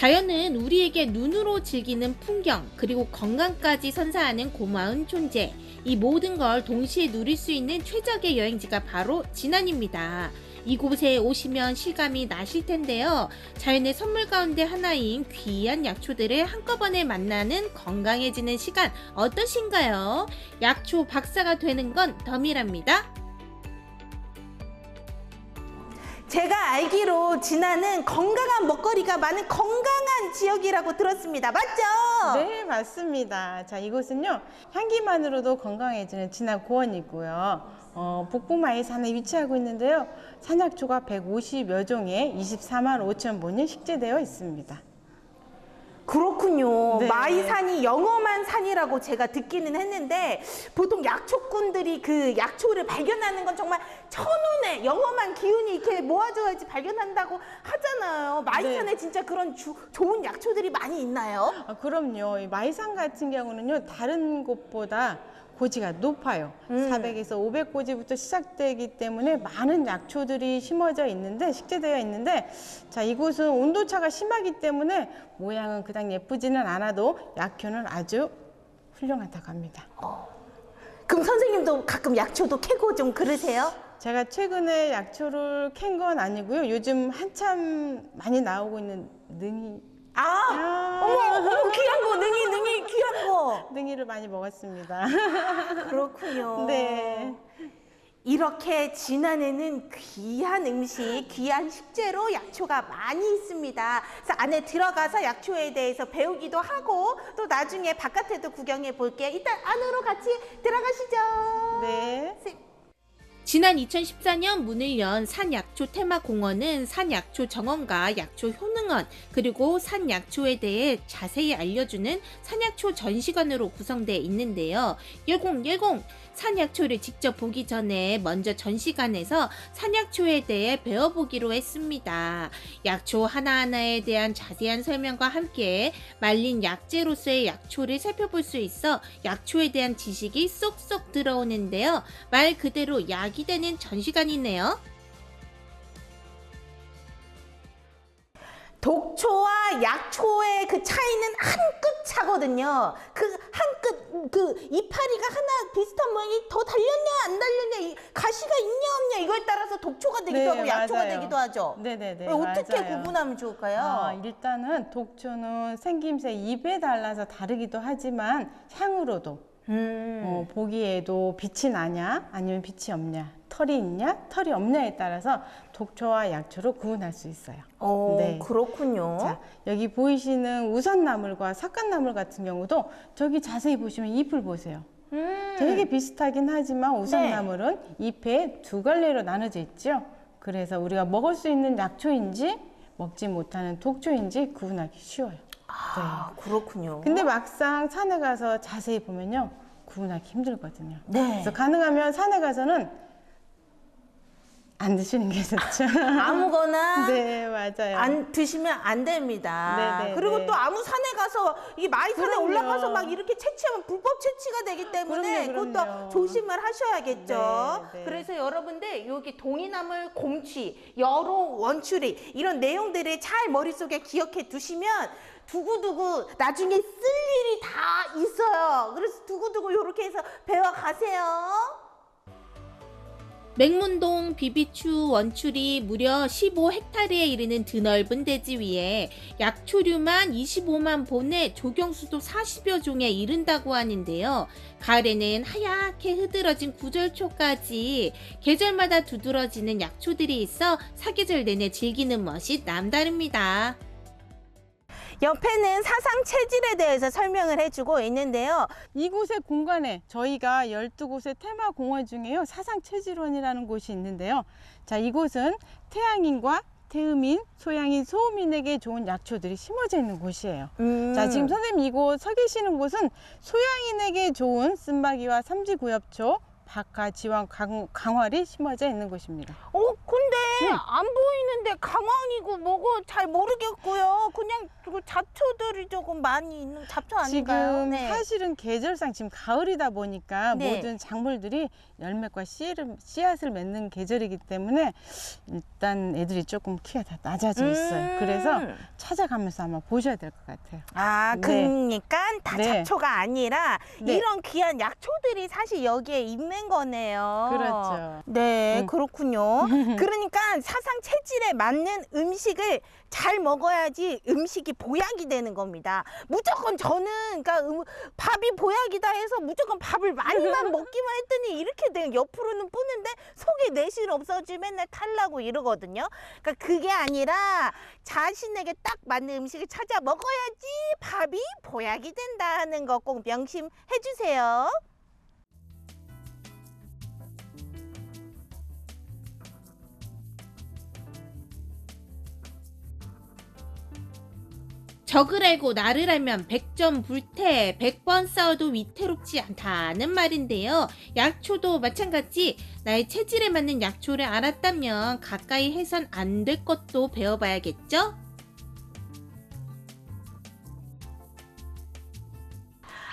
자연은 우리에게 눈으로 즐기는 풍경, 그리고 건강까지 선사하는 고마운 존재. 이 모든 걸 동시에 누릴 수 있는 최적의 여행지가 바로 진안입니다. 이곳에 오시면 실감이 나실 텐데요. 자연의 선물 가운데 하나인 귀한 약초들을 한꺼번에 만나는 건강해지는 시간 어떠신가요? 약초 박사가 되는 건 덤이랍니다. 제가 알기로 진안은 건강한 먹거리가 많은 건강한 지역이라고 들었습니다. 맞죠? 네, 맞습니다. 자, 이곳은요, 향기만으로도 건강해지는 진안 고원이고요. 어, 북부마이 산에 위치하고 있는데요. 산약초가 150여 종에 24만 5천 본이 식재되어 있습니다. 그렇군요. 네. 마이산이 영험한 산이라고 제가 듣기는 했는데 보통 약초꾼들이 그 약초를 발견하는 건 정말 천운의 영험한 기운이 이렇게 모아져야지 발견한다고 하잖아요. 마이산에 네. 진짜 그런 주- 좋은 약초들이 많이 있나요? 아, 그럼요. 이 마이산 같은 경우는요, 다른 곳보다 고지가 높아요. 음. 400에서 500고지부터 시작되기 때문에 많은 약초들이 심어져 있는데, 식재되어 있는데, 자, 이곳은 온도차가 심하기 때문에 모양은 그닥 예쁘지는 않아도 약효는 아주 훌륭하다고 합니다. 그럼 선생님도 가끔 약초도 캐고 좀 그러세요? 제가 최근에 약초를 캔 건 아니고요. 요즘 한참 많이 나오고 있는 능이, 아, 아. 어머, 어머, 귀한 거, 능이, 능이, 귀한 거. 능이를 많이 먹었습니다. 그렇군요. 네. 이렇게 진안에는 귀한 음식, 귀한 식재로 약초가 많이 있습니다. 그래서 안에 들어가서 약초에 대해서 배우기도 하고 또 나중에 바깥에도 구경해 볼게요. 일단 안으로 같이 들어가시죠. 네. 지난 2014년 문을 연 산약초 테마공원은 산약초 정원과 약초 효능원 그리고 산약초에 대해 자세히 알려주는 산약초 전시관으로 구성되어 있는데요. 열공열공 산약초를 직접 보기 전에 먼저 전시관에서 산약초에 대해 배워보기로 했습니다. 약초 하나하나에 대한 자세한 설명과 함께 말린 약재로서의 약초를 살펴볼 수 있어 약초에 대한 지식이 쏙쏙 들어오는데요. 말 그대로 약이 되는 전시관이네요. 독초와 약초의 그 차이는 한 끗 차거든요. 그 한 끗, 그 이파리가 하나 비슷한 모양이 더 달렸냐, 안 달렸냐, 이 가시가 있냐, 없냐, 이거에 따라서 독초가 되기도 네, 하고 약초가 맞아요. 되기도 하죠. 네네네. 어떻게 맞아요. 구분하면 좋을까요? 아, 일단은 독초는 생김새 입에 달라서 다르기도 하지만 향으로도 음. 어, 보기에도 빛이 나냐 아니면 빛이 없냐 털이 있냐 털이 없냐에 따라서 독초와 약초로 구분할 수 있어요. 어, 네. 그렇군요. 자 여기 보이시는 우선나물과 삭간나물 같은 경우도 저기 자세히 보시면 잎을 보세요. 음. 되게 비슷하긴 하지만 우선나물은 잎에 두 갈래로 나눠져 있죠. 그래서 우리가 먹을 수 있는 약초인지 먹지 못하는 독초인지 구분하기 쉬워요. 아, 그렇군요. 근데 막상 산에 가서 자세히 보면요. 구분하기 힘들거든요. 네. 그래서 가능하면 산에 가서는 안 드시는 게 좋죠. 아무거나 네, 맞아요. 안 드시면 안 됩니다. 네, 네, 그리고 네. 또 아무 산에 가서 이 마이산에 그럼요. 올라가서 막 이렇게 채취하면 불법 채취가 되기 때문에 그럼요, 그것도 그럼요. 조심을 하셔야겠죠. 네, 네. 그래서 여러분들 여기 동이나물 곰취, 여로 원추리 이런 내용들을 잘 머릿속에 기억해 두시면 두고두고 나중에 쓸 일이 다 있어요. 그래서 두고두고 이렇게 해서 배워 가세요. 맹문동 비비추 원출이 무려 15헥타르에 이르는 드넓은 대지 위에 약초류만 25만 본에 조경수도 40여 종에 이른다고 하는데요. 가을에는 하얗게 흐드러진 구절초까지 계절마다 두드러지는 약초들이 있어 사계절 내내 즐기는 멋이 남다릅니다. 옆에는 사상 체질에 대해서 설명을 해주고 있는데요. 이곳의 공간에 저희가 12곳의 테마 공원 중에요. 사상 체질원이라는 곳이 있는데요. 자, 이곳은 태양인과 태음인, 소양인, 소음인에게 좋은 약초들이 심어져 있는 곳이에요. 음. 자, 지금 선생님 이곳 서 계시는 곳은 소양인에게 좋은 쓴마기와 삼지구엽초, 박하, 지왕, 강, 강활이 심어져 있는 곳입니다. 어, 근데 네. 안 보이는데 강황이고 뭐고 잘 모르겠고요. 그냥 그 잡초들이 조금 많이 있는 잡초 아닌가요? 지금 사실은 계절상 지금 가을이다 보니까 네. 모든 작물들이 열매과 씨를, 씨앗을 맺는 계절이기 때문에 일단 애들이 조금 키가 다 낮아져 있어요. 음. 그래서 찾아가면서 아마 보셔야 될 것 같아요. 아, 네. 그러니까 다 네. 잡초가 아니라 네. 이런 귀한 약초들이 사실 여기에 있는 거네요. 그렇죠. 네, 음. 그렇군요. 그러니까 사상 체질에 맞는 음식을 잘 먹어야지 음식이 보약이 되는 겁니다. 무조건 저는 그러니까 음, 밥이 보약이다 해서 무조건 밥을 많이만 먹기만 했더니 이렇게 돼요. 옆으로는 뿌는데 속에 내실 없어지 맨날 탈라고 이러거든요. 그러니까 그게 아니라 자신에게 딱 맞는 음식을 찾아 먹어야지 밥이 보약이 된다는 거 꼭 명심해 주세요. 적을 알고 나를 알면 백점 불태, 백번 싸워도 위태롭지 않다는 말인데요. 약초도 마찬가지 나의 체질에 맞는 약초를 알았다면 가까이 해선 안 될 것도 배워봐야겠죠?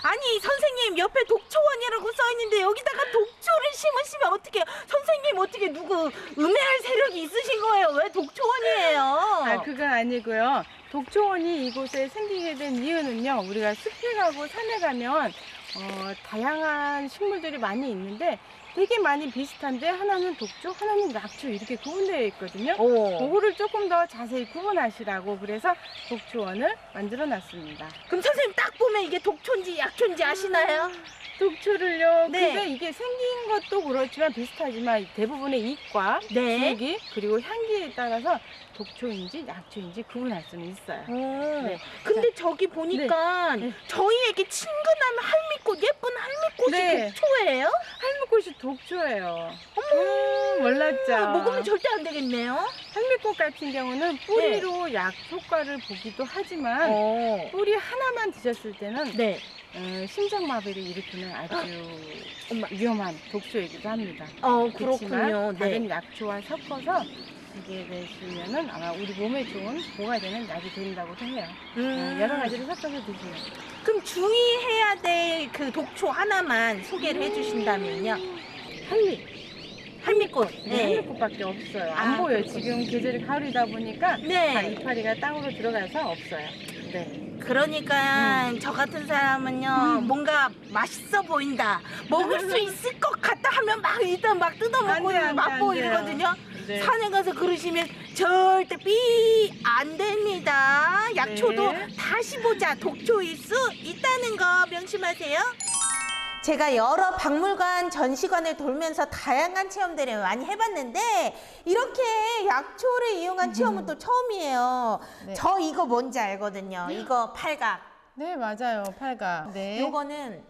아니 선생님 옆에 독초원이라고 써있는데 여기다가 독초를 심으시면 어떻게 선생님 어떻게 누구 음해할 세력이 있으신 거예요 왜 독초원이에요 아, 그건 아니고요. 독초원이 이곳에 생기게 된 이유는요. 우리가 숲에 가고 산에 가면 어, 다양한 식물들이 많이 있는데 되게 많이 비슷한데 하나는 독초, 하나는 약초 이렇게 구분되어 있거든요. 오. 그거를 조금 더 자세히 구분하시라고 그래서 독초원을 만들어 놨습니다. 그럼 선생님 딱 보면 이게 독초인지 약초인지 아시나요? 독초를요. 네. 근데 이게 생긴 것도 그렇지만 비슷하지만 대부분의 네. 줄기 그리고 향기에 따라서 독초인지 약초인지 구분할 수는 있어요. 음. 네. 근데 저기 보니까 네. 저희에게 친근한 할미꽃 예쁜 할미꽃이 네. 독초예요? 할미꽃이 독초예요. 음, 몰랐죠. 먹으면 절대 안 되겠네요. 할미꽃 같은 경우는 뿌리로 약 효과를 보기도 하지만 어. 뿌리 하나만 드셨을 때는 네. 어, 심장마비를 일으키는 아주 위험한 독초이기도 합니다. 어 그렇군요. 다른 네. 약초와 섞어서 드시게 되시면은 아마 우리 몸에 좋은 보가 되는 약이 된다고도 해요. 어, 음. 여러 가지를 섞어서 드시면. 그럼 주의해야 될 그 독초 하나만 소개를 해주신다면요. 할미. 할미꽃. 네. 할미꽃밖에 없어요. 안 아, 보여요. 그렇군요. 지금 계절이 가을이다 보니까 다 네. 이파리가 땅으로 들어가서 없어요. 네. 그러니까 저 같은 사람은요 뭔가 맛있어 보인다. 먹을 수 있을 것 같다 하면 막 일단 막안 뜯어먹고 돼요, 안 돼, 맛보고 안 돼요. 이러거든요. 네. 산에 가서 그러시면 절대 삐안 됩니다. 약초도 네. 다시 보자. 독초일 수 있다는 거 명심하세요 제가 여러 박물관 전시관을 돌면서 다양한 체험들을 많이 해봤는데 이렇게 약초를 이용한 체험은 또 처음이에요. 네. 저 이거 뭔지 알거든요. 이거 팔각. 네, 맞아요. 팔가. 네. 요거는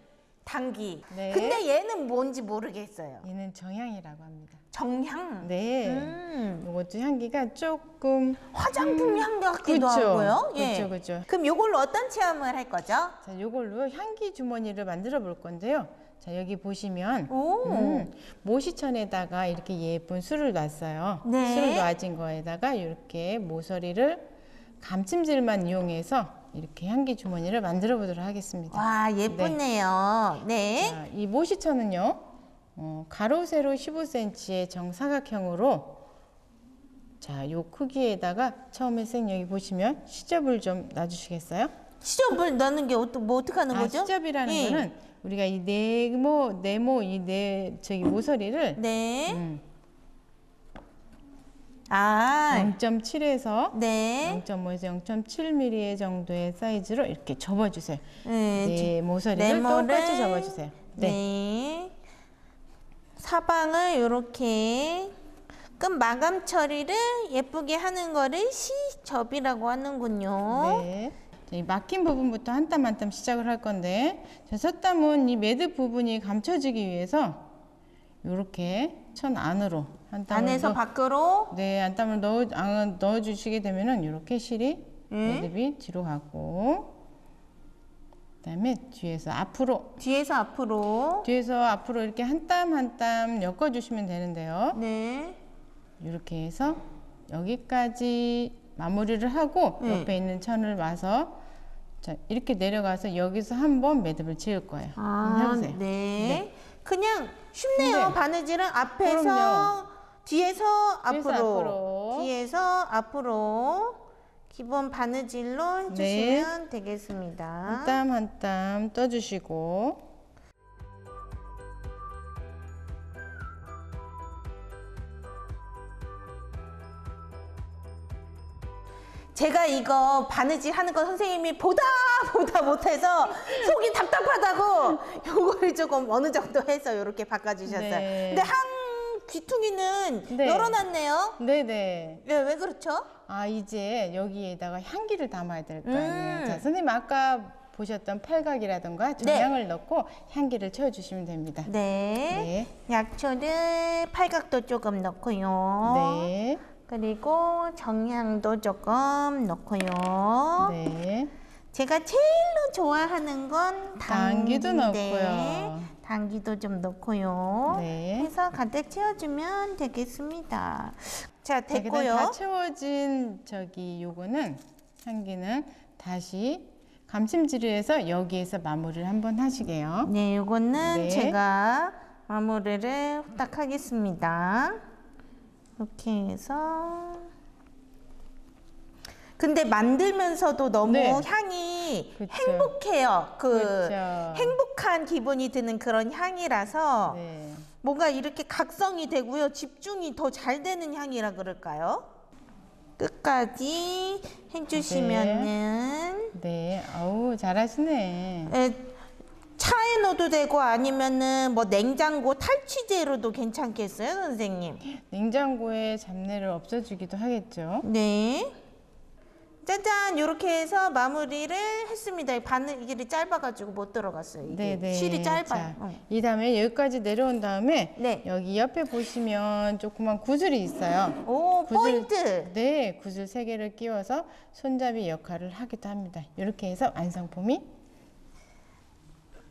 당귀. 네. 근데 얘는 뭔지 모르겠어요. 얘는 정향이라고 합니다. 정향. 네. 음. 이것도 향기가 조금 화장품 향 같기도 그쵸. 하고요. 예. 그쵸, 그쵸. 그럼 요걸로 어떤 체험을 할 거죠? 자, 이걸로 향기 주머니를 만들어 볼 건데요. 자, 여기 보시면 오. 음, 모시천에다가 이렇게 예쁜 술을 놨어요. 네. 술을 놔진 거에다가 이렇게 모서리를 감침질만 이용해서 이렇게 향기 주머니를 만들어 보도록 하겠습니다. 와, 예쁘네요. 네. 자, 이 모시천은요, 어, 가로 세로 15cm의 정사각형으로 자, 요 크기에다가 처음에 생 여기 보시면 시접을 좀 놔주시겠어요? 시접을 넣는 게 어떠, 뭐 어떻게 하는 아, 거죠? 시접이라는 예. 거는 우리가 이 네모 네모 이네 저기 모서리를 네. 음, 아. 0.7에서 네. 0.5에서 0.7mm 정도의 사이즈로 이렇게 접어주세요. 네. 네, 모서리를 네모를 똑같이 접어주세요. 네. 네. 사방을 이렇게 끝 마감 처리를 예쁘게 하는 거를 시접이라고 하는군요. 네. 자, 이 막힌 부분부터 한 땀 한 땀 시작을 할 건데 자, 섰땀은 이 매듭 부분이 감춰지기 위해서 이렇게 천 안으로 한 땀을 안에서 넣- 밖으로 네, 한 땀을 넣어 아, 넣어 주시게 되면은 이렇게 실이 음. 매듭이 뒤로 가고 그다음에 뒤에서 앞으로 뒤에서 앞으로 뒤에서 앞으로 이렇게 한 땀 한 땀 엮어 주시면 되는데요. 네. 이렇게 해서 여기까지 마무리를 하고 네. 옆에 있는 천을 와서 자, 이렇게 내려가서 여기서 한 번 매듭을 지을 거예요. 아, 해보세요. 네. 그냥 쉽네요. 네. 바느질은 앞에서 그럼요. 뒤에서 앞으로, 앞으로. 뒤에서 앞으로 기본 바느질로 해주시면 되겠습니다. 한 땀 한 땀 떠주시고 제가 이거 바느질 하는 거 선생님이 보다 보다 못해서 속이 답답하다고 요거를 조금 어느 정도 해서 이렇게 바꿔주셨어요. 네. 근데 한 귀퉁이는 네. 열어놨네요. 네네. 왜, 왜 그렇죠? 아 이제 여기에다가 향기를 담아야 될 거 아니에요. 음. 자 선생님 아까 보셨던 팔각이라든가 네. 정향을 넣고 향기를 채워주시면 됩니다. 네. 약초를 팔각도 조금 넣고요. 네. 그리고 정향도 조금 넣고요. 네. 제가 제일로 좋아하는 건 당귀인데 넣고요. 당귀도 좀 넣고요. 네. 해서 가득 채워주면 되겠습니다. 자, 됐고요. 다 채워진 저기 요거는 향기는 다시 감침질을 여기에서 마무리를 한번 하시게요. 네, 요거는 네. 제가 마무리를 후딱 하겠습니다. 이렇게 해서 근데 만들면서도 너무 네. 향이 그쵸. 행복해요. 그 그쵸. 행복한 기분이 드는 그런 향이라서 네. 뭔가 이렇게 각성이 되고요. 집중이 더 잘 되는 향이라 그럴까요? 끝까지 해주시면은 네. 아우 잘하시네. 에, 차에 넣어도 되고 아니면은 뭐 냉장고 탈취제로도 괜찮겠어요, 선생님? 냉장고에 잡내를 없애주기도 하겠죠. 네. 짜잔, 이렇게 해서 마무리를 했습니다. 바늘이 짧아가지고 못 들어갔어요. 이게 네네. 실이 짧아요. 자, 응. 이 다음에 여기까지 내려온 다음에 네. 여기 옆에 보시면 조그만 구슬이 있어요. 오, 구슬- 포인트. 네, 구슬 세 개를 끼워서 손잡이 역할을 하기도 합니다. 이렇게 해서 완성품이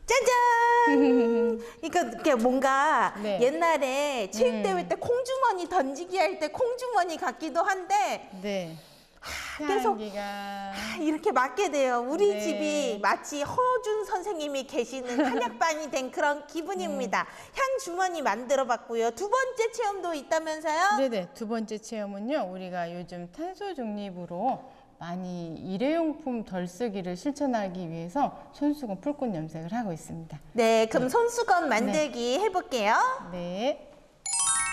짜잔! 그러니까 이게 뭔가 네. 옛날에 체육대회 음. 때 콩주머니 던지기 할 때 콩주머니 같기도 한데 네. 계속 이렇게 맞게 돼요. 우리 네. 집이 마치 허준 선생님이 계시는 한약반이 된 그런 기분입니다. 네. 향 주머니 만들어 봤고요. 두 번째 체험도 있다면서요? 네네 두 번째 체험은요 우리가 요즘 탄소 중립으로 많이 일회용품 덜 쓰기를 실천하기 위해서 손수건 풀꽃 염색을 하고 있습니다. 네, 그럼 손수건 만들기 해볼게요. 네.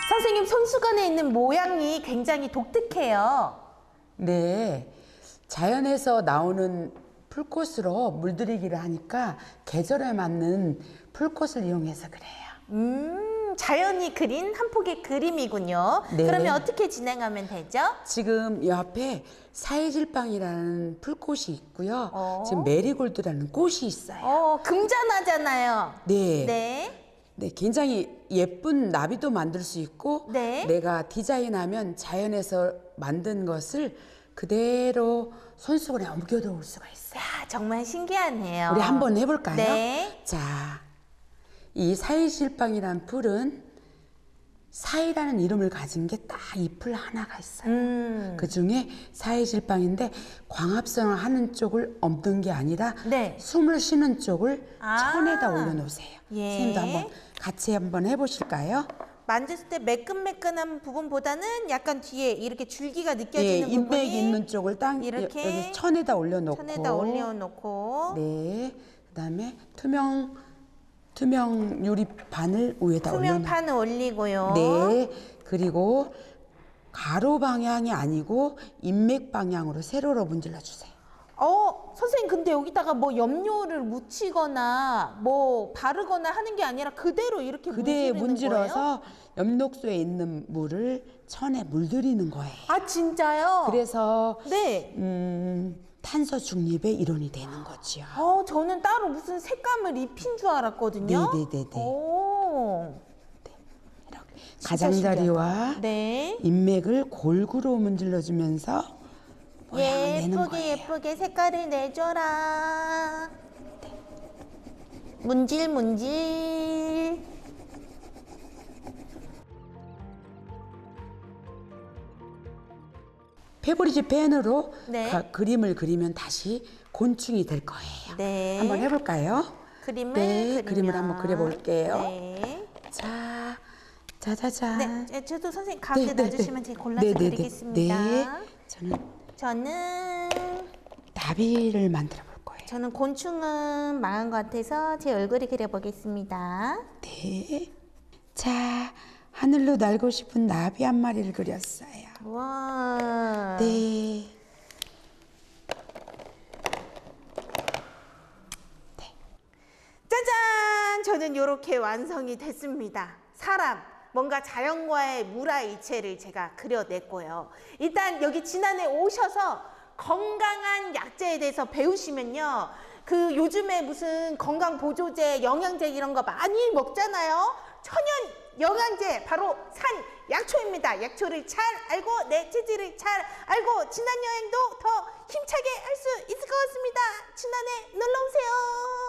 선생님 손수건에 있는 모양이 굉장히 독특해요. 네. 자연에서 나오는 풀꽃으로 물들이기를 하니까 계절에 맞는 풀꽃을 이용해서 그래요. 음, 자연이 그린 한 폭의 그림이군요. 네. 그러면 어떻게 진행하면 되죠? 지금 이 앞에 사이질빵이라는 풀꽃이 있고요. 어. 지금 메리골드라는 꽃이 있어요. 어, 금잔하잖아요. 네. 네. 네, 굉장히 예쁜 나비도 만들 수 있고 네. 내가 디자인하면 자연에서 만든 것을 그대로 손수건에 옮겨 놓을 수가 있어요. 야, 정말 신기하네요. 우리 한번 해볼까요? 네. 자, 이 사이실빵이란 풀은 사이라는 이름을 가진 게딱이풀 하나가 있어요. 음. 그 중에 사이실빵인데 광합성을 하는 쪽을 엎는 게 아니라 네. 숨을 쉬는 쪽을 아. 천에다 올려놓으세요. 예. 선생님도 한번 같이 한번 해보실까요? 만졌을 때 매끈매끈한 부분보다는 약간 뒤에 이렇게 줄기가 예, 느껴지는 인맥 부분이 있는 쪽을 딱 이렇게 여기 천에다 올려놓고 천에다 올려놓고 네, 그다음에 투명 투명 유리 바늘 위에다 올려놓고 투명판을 올리고요. 네. 그리고 가로 방향이 아니고 인맥 방향으로 세로로 문질러 주세요. 어, 선생님 근데 여기다가 뭐 염료를 묻히거나 뭐 바르거나 하는 게 아니라 그대로 이렇게 그대에 문지르는 거예요? 문질러서 엽록소에 있는 물을 천에 물들이는 거예요. 아 진짜요? 그래서 네. 음, 탄소 중립의 일원이 되는 거지요. 어, 저는 따로 무슨 색감을 입힌 줄 알았거든요. 네네네네. 오. 이렇게 진짜 가장자리와 네. 인맥을 골고루 문질러 주면서 모양을 내는 예쁘게 거예요. 예쁘게 색깔을 내줘라. 문질 문질. 페브리즈 펜으로 네. 가- 그림을 그리면 다시 곤충이 될 거예요. 네. 한번 해볼까요? 그림을 네, 그리면. 그림을 한번 그려볼게요. 네. 자, 자자자. 네, 네, 저도 선생님 가운데 놔주시면 제가 골라서 네, 네, 네. 그리겠습니다. 네, 저는 저는 나비를 만들어 볼 거예요. 저는 곤충은 망한 것 같아서 제 얼굴을 그려보겠습니다. 네. 자, 하늘로 날고 싶은 나비 한 마리를 그렸어요. 와. 네. 짜잔! 저는 이렇게 완성이 됐습니다. 사람, 뭔가 자연과의 물화일체를 제가 그려냈고요. 일단 여기 지난해 오셔서 건강한 약재에 대해서 배우시면요. 그 요즘에 무슨 건강 보조제, 영양제 이런 거 많이 먹잖아요. 천연 영양제 바로 산 약초입니다. 약초를 잘 알고 내 체질을 잘 알고 지난 여행도 더 힘차게 할 수 있을 것 같습니다. 지난해 놀러 오세요.